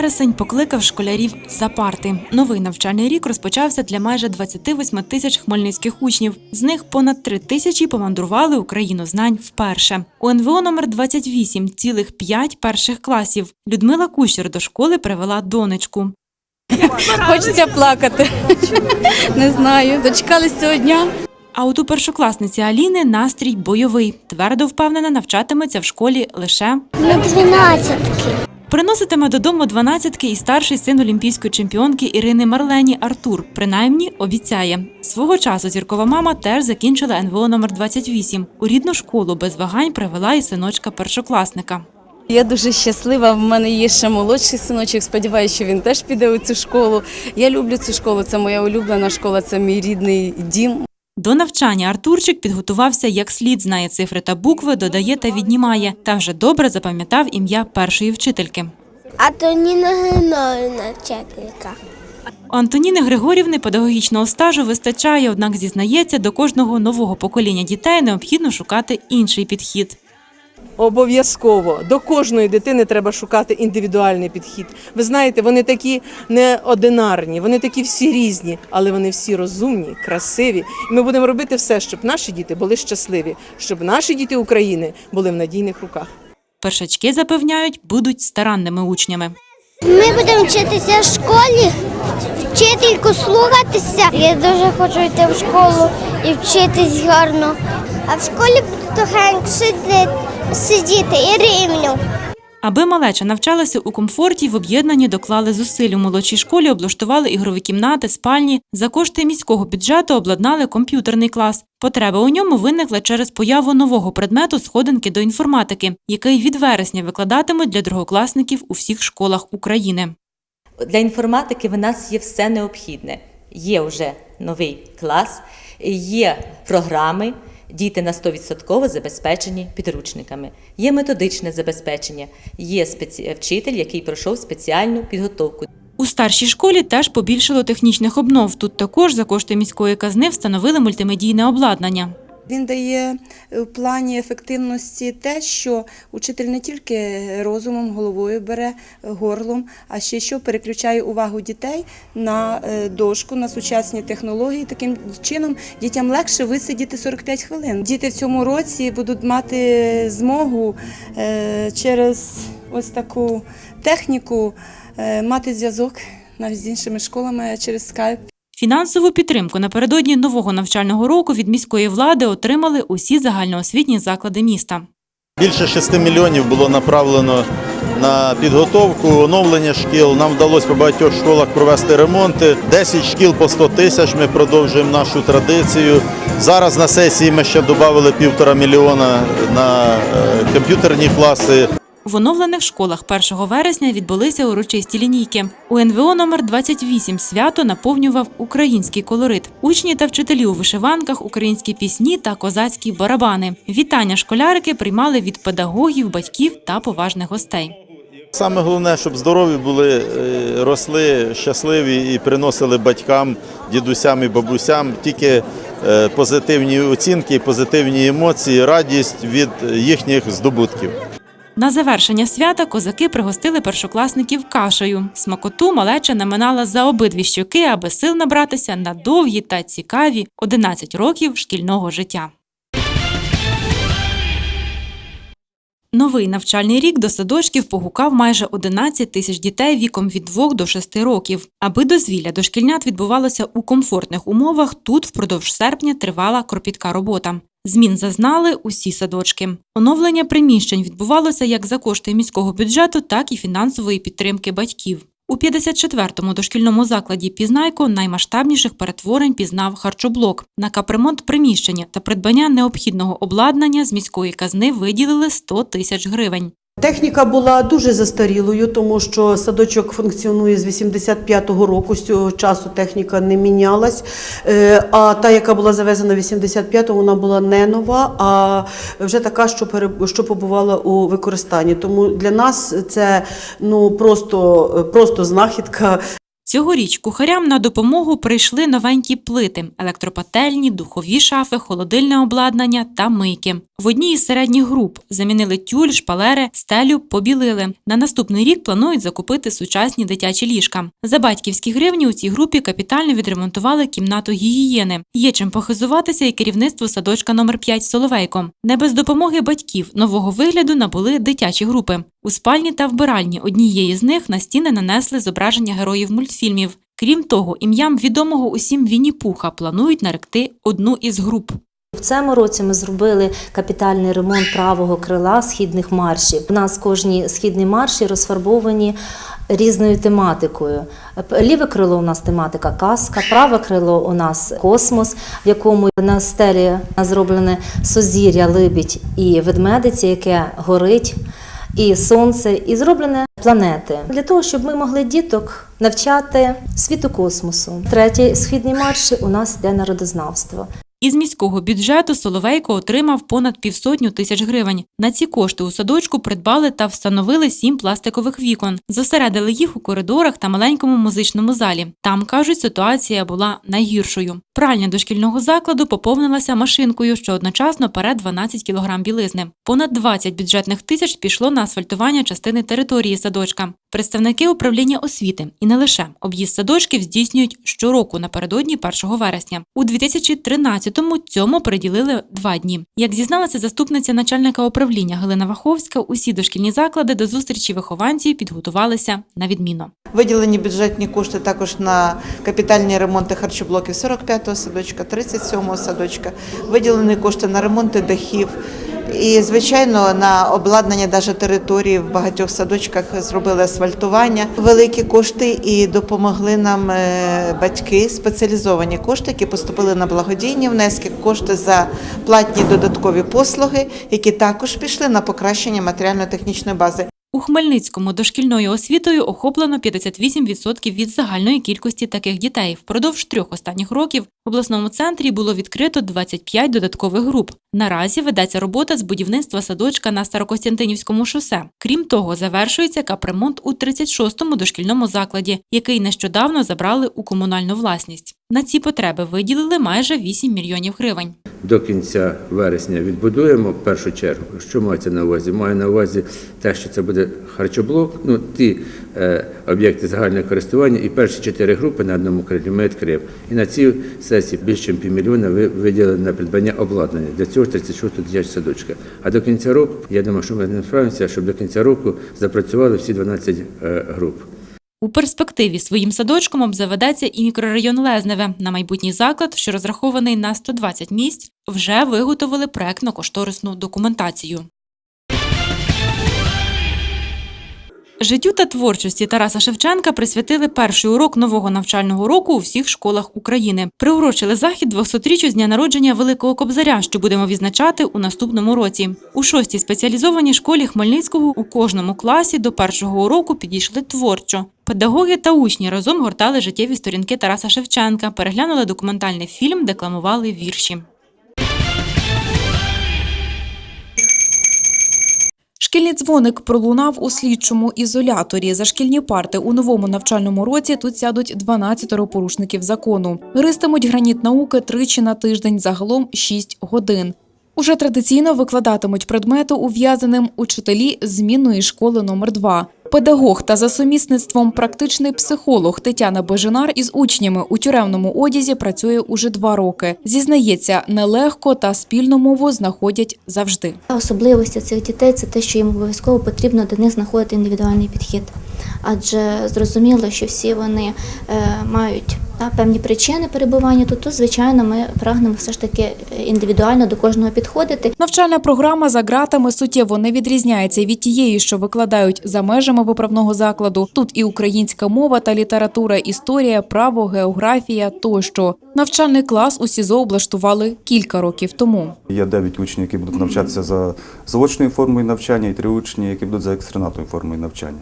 вересень покликав школярів за парти. Новий навчальний рік розпочався для майже 28 тисяч хмельницьких учнів. З них понад 3 тисячі помандрували Україну знань вперше. У НВО номер 28 цілих 5 перших класів. Людмила Кущер до школи привела донечку. Хочеться плакати. Не знаю. Дочекались цього дня. А от у першокласниці Аліни настрій бойовий. Твердо впевнена, навчатиметься в школі лише На дванадцятки. Приноситиме додому дванадцятки і старший син олімпійської чемпіонки Ірини Марлені Артур. Принаймні обіцяє. Свого часу зіркова мама теж закінчила НВО номер 28 У рідну школу без вагань привела і синочка першокласника. Я дуже щаслива. В мене є ще молодший синочок. Сподіваюся, що він теж піде у цю школу. Я люблю цю школу. Це моя улюблена школа, це мій рідний дім. До навчання Артурчик підготувався як слід, знає цифри та букви, додає та віднімає, та вже добре запам'ятав ім'я першої вчительки. А то Ніна Геннадівна вчителька. Антоніни Григорівни педагогічного стажу вистачає, однак зізнається, до кожного нового покоління дітей необхідно шукати інший підхід. Обов'язково до кожної дитини треба шукати індивідуальний підхід. Ви знаєте, вони такі неодинарні, вони такі всі різні, але вони всі розумні, красиві. І ми будемо робити все, щоб наші діти були щасливі, щоб наші діти України були в надійних руках. Першачки запевняють, будуть старанними учнями. Ми будемо вчитися в школі, вчительку слухатися. Я дуже хочу йти в школу і вчитись гарно. А в школі буду тихенько сидіти, сидіти і рівню. Аби малеча навчалася у комфорті, в об'єднанні доклали зусиль. У молодшій школі облаштували ігрові кімнати, спальні. За кошти міського бюджету обладнали комп'ютерний клас. Потреба у ньому виникла через появу нового предмету сходинки до інформатики, який від вересня викладатимуть для другокласників у всіх школах України. Для інформатики в нас є все необхідне. Є вже новий клас, є програми, діти на 100% забезпечені підручниками, є методичне забезпечення, є спеці... вчитель, який пройшов спеціальну підготовку. У старшій школі теж побільшало технічних обнов. Тут також за кошти міської казни встановили мультимедійне обладнання. Він дає е, в плані ефективності те, що учитель не тільки розумом, головою бере е, горлом, а ще що переключає увагу дітей на е, дошку, на сучасні технології. Таким чином дітям легше висидіти 45 хвилин. Діти в цьому році будуть мати змогу через ось таку техніку мати зв'язок навіть з іншими школами через скайп. Фінансову підтримку напередодні нового навчального року від міської влади отримали усі загальноосвітні заклади міста. Більше 6 мільйонів було направлено на підготовку, оновлення шкіл. Нам вдалося по багатьох школах провести ремонти. 10 шкіл по 100 тисяч. Ми продовжуємо нашу традицію. Зараз на сесії ми ще додали півтора мільйона на е, комп'ютерні класи. В оновлених школах 1 вересня відбулися урочисті лінійки. У НВО номер 28 свято наповнював український колорит. Учні та вчителі у вишиванках, українські пісні та козацькі барабани. Вітання школярики приймали від педагогів, батьків та поважних гостей. Саме головне, щоб здорові були, е, росли щасливі і приносили батькам, дідусям і бабусям тільки е, позитивні оцінки, позитивні емоції, радість від їхніх здобутків. На завершення свята козаки пригостили першокласників кашею. Смакоту малеча наминала за обидві щоки, аби сил набратися на довгі та цікаві 11 років шкільного життя. Новий навчальний рік до садочків погукав майже 11 тисяч дітей віком від 2 до 6 років. Аби дозвілля дошкільнят відбувалося у комфортних умовах, тут впродовж серпня тривала кропітка робота. Змін зазнали усі садочки. Оновлення приміщень відбувалося як за кошти міського бюджету, так і фінансової підтримки батьків. У 54-му дошкільному закладі Пізнайко наймасштабніших перетворень пізнав харчоблок. На капремонт приміщення та придбання необхідного обладнання з міської казни виділили 100 тисяч гривень. Техніка була дуже застарілою, тому що садочок функціонує з 85-го року. З цього часу техніка не мінялась. Е, А та, яка була завезена в 85-му, вона була не нова, а вже така, що що побувала у використанні. Тому для нас це ну просто, просто знахідка. Цьогоріч кухарям на допомогу прийшли новенькі плити, електропательні, духові шафи, холодильне обладнання та мийки. В одній із середніх груп замінили тюль, шпалери, стелю, побілили. На наступний рік планують закупити сучасні дитячі ліжка. За батьківські гривні у цій групі капітально відремонтували кімнату гігієни. Є чим похизуватися і керівництво садочка номер 5 Соловейко. Не без допомоги батьків нового вигляду набули дитячі групи. У спальні та вбиральні однієї з них на стіни нанесли зображення героїв мультфільмів. Крім того, ім'ям відомого усім Вінні Пуха планують наректи одну із груп. В цьому році ми зробили капітальний ремонт правого крила східних маршів. У нас кожні східні марші розфарбовані різною тематикою. Ліве крило у нас тематика казка, праве крило у нас космос, в якому на стелі зроблене созір'я, либідь і ведмедиця, яке горить. І сонце, і зроблене планети для того, щоб ми могли діток навчати світу космосу. Третій східний марш у нас йде народознавство. Із міського бюджету Соловейко отримав понад півсотню тисяч гривень. На ці кошти у садочку придбали та встановили сім пластикових вікон. Зосередили їх у коридорах та маленькому музичному залі. Там кажуть, ситуація була найгіршою. Пральня дошкільного закладу поповнилася машинкою, що одночасно пере 12 кілограм білизни. Понад 20 бюджетних тисяч пішло на асфальтування частини території садочка. Представники управління освіти і не лише об'їзд садочків здійснюють щороку напередодні 1 вересня. У 2013-му цьому приділили два дні. Як зізналася заступниця начальника управління Галина Ваховська, усі дошкільні заклади до зустрічі вихованців підготувалися на відміну. Виділені бюджетні кошти також на капітальні ремонти харчоблоків 45-го садочка, 37-го садочка. Виділені кошти на ремонти дахів. І, звичайно, на обладнання навіть території в багатьох садочках зробили асфальтування. Великі кошти і допомогли нам е, батьки, спеціалізовані кошти, які поступили на благодійні внески, кошти за платні додаткові послуги, які також пішли на покращення матеріально-технічної бази. У Хмельницькому дошкільною освітою охоплено 58% від загальної кількості таких дітей. Впродовж трьох останніх років в обласному центрі було відкрито 25 додаткових груп. Наразі ведеться робота з будівництва садочка на Старокостянтинівському шосе. Крім того, завершується капремонт у 36-му дошкільному закладі, який нещодавно забрали у комунальну власність. На ці потреби виділили майже 8 мільйонів гривень. до кінця вересня відбудуємо першу чергу. Що мається на увазі? Маю на увазі те, що це буде харчоблок, ну ті об'єкти загального користування і перші чотири групи на одному крилі ми відкриємо. І на цій сесії більше ніж півмільйона ви виділили на придбання обладнання. Для цього ж 36 дитяча садочка. А до кінця року, я думаю, що ми не справимося, щоб до кінця року запрацювали всі 12 е, груп. У перспективі своїм садочком обзаведеться і мікрорайон Лезневе. На майбутній заклад, що розрахований на 120 місць, вже виготовили проектно-кошторисну документацію. Життю та творчості Тараса Шевченка присвятили перший урок нового навчального року у всіх школах України. Приурочили захід 200-річчю з дня народження Великого Кобзаря, що будемо відзначати у наступному році. У шостій спеціалізованій школі Хмельницького у кожному класі до першого уроку підійшли творчо. Педагоги та учні разом гортали життєві сторінки Тараса Шевченка, переглянули документальний фільм, декламували вірші. Шкільний дзвоник пролунав у слідчому ізоляторі. За шкільні парти у новому навчальному році тут сядуть 12 порушників закону. Гристимуть граніт науки тричі на тиждень, загалом 6 годин. Уже традиційно викладатимуть предмети ув'язаним учителі змінної школи номер 2 Педагог та за сумісництвом практичний психолог Тетяна Бежинар із учнями у тюремному одязі працює уже два роки. Зізнається, нелегко та спільну мову знаходять завжди. Особливості цих дітей це те, що їм обов'язково потрібно до них знаходити індивідуальний підхід. Адже зрозуміло, що всі вони е, мають та, певні причини перебування тут, то звичайно ми прагнемо все ж таки індивідуально до кожного підходити. Навчальна програма за ґратами суттєво не відрізняється від тієї, що викладають за межами виправного закладу. Тут і українська мова та література, історія, право, географія тощо. Навчальний клас у СІЗО облаштували кілька років тому. Є 9 учнів, які будуть навчатися за заочною формою навчання, і три учні, які будуть за екстернатною формою навчання.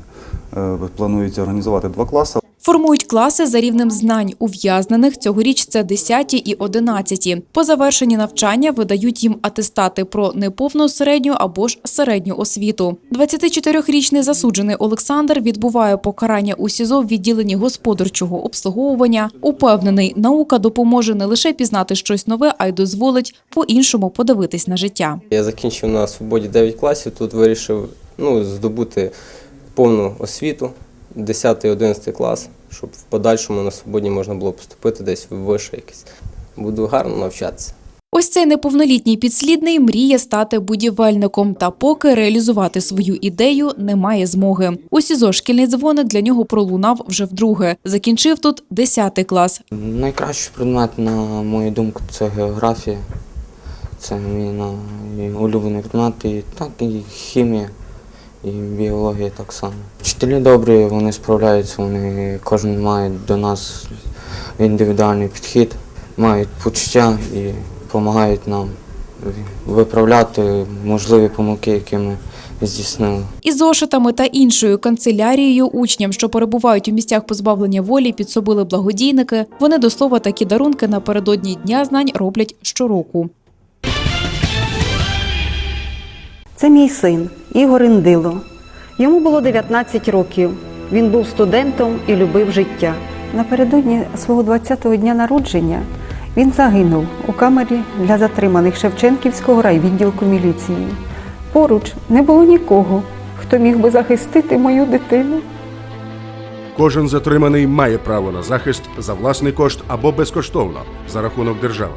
Е, Планується організувати два класи. Формують класи за рівнем знань ув'язнених. Цьогоріч це 10 і 11. По завершенні навчання видають їм атестати про неповну середню або ж середню освіту. 24-річний засуджений Олександр відбуває покарання у СІЗО в відділенні господарчого обслуговування. Упевнений, наука допоможе не лише пізнати щось нове, а й дозволить по-іншому подивитись на життя. Я закінчив на свободі 9 класів. Тут вирішив ну, здобути повну освіту, 10-11 клас, щоб в подальшому на свободі можна було поступити десь в вище якесь. Буду гарно навчатися. Ось цей неповнолітній підслідний мріє стати будівельником, та поки реалізувати свою ідею не має змоги. У СІЗО шкільний дзвоник для нього пролунав вже вдруге. Закінчив тут 10 клас. Найкращий предмет, на мою думку, це географія. Це мій улюблений предмет, і так і хімія, і біологія так само. Вчителі добрі, вони справляються, вони кожен має до нас індивідуальний підхід, мають почуття і допомагають нам виправляти можливі помилки, які ми здійснили. Із зошитами та іншою канцелярією учням, що перебувають у місцях позбавлення волі, підсобили благодійники. Вони до слова такі дарунки напередодні дня знань роблять щороку. Це мій син Ігор Індило. Йому було 19 років. Він був студентом і любив життя. Напередодні свого 20-го дня народження він загинув у камері для затриманих Шевченківського райвідділку міліції. Поруч не було нікого, хто міг би захистити мою дитину. Кожен затриманий має право на захист за власний кошт або безкоштовно за рахунок держави.